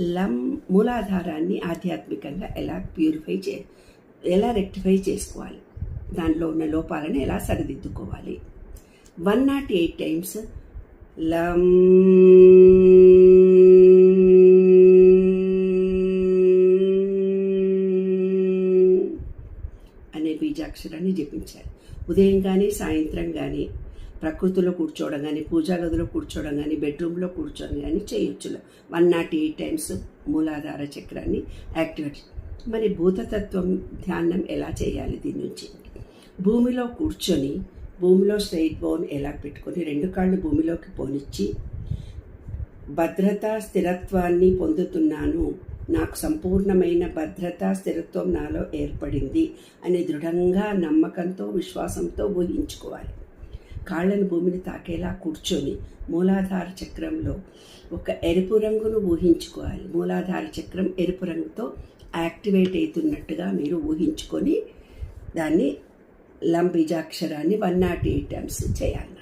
లం మూలాధారాన్ని ఆధ్యాత్మికంగా ఎలా ప్యూరిఫై చే ఎలా రెక్టిఫై చేసుకోవాలి? దాంట్లో ఉన్న లోపాలను ఎలా సరిదిద్దుకోవాలి? వన్ నాట్ ఎయిట్ టైమ్స్ లం అనే బీజాక్షరాన్ని జపించాలి ఉదయం కానీ సాయంత్రం కానీ ప్రకృతిలో కూర్చోవడం కానీ పూజా గదిలో కూర్చోవడం కానీ బెడ్రూమ్లో కూర్చోవడం కానీ చేయొచ్చు. వన్ నాట్ ఎయిట్ టైమ్స్ మూలాధార చక్రాన్ని యాక్టివేట్ మరి భూతతత్వం ధ్యానం ఎలా చేయాలి దీని నుంచి? భూమిలో కూర్చొని భూమిలో స్ట్రైట్ బోన్ ఎలా పెట్టుకొని రెండు కాళ్ళు భూమిలోకి పోనిచ్చి భద్రత స్థిరత్వాన్ని పొందుతున్నాను నాకు సంపూర్ణమైన భద్రత స్థిరత్వం నాలో ఏర్పడింది అని దృఢంగా నమ్మకంతో విశ్వాసంతో ఊహించుకోవాలి. కాళ్ళను భూమిని తాకేలా కూర్చొని మూలాధార చక్రంలో ఒక ఎరుపు రంగును ఊహించుకోవాలి. మూలాధార చక్రం ఎరుపు రంగుతో యాక్టివేట్ అవుతున్నట్టుగా మీరు ఊహించుకొని దాన్ని లంబీజాక్షరాన్ని వన్ నాట్ ఎయిట్ టైమ్స్ చేయాలి.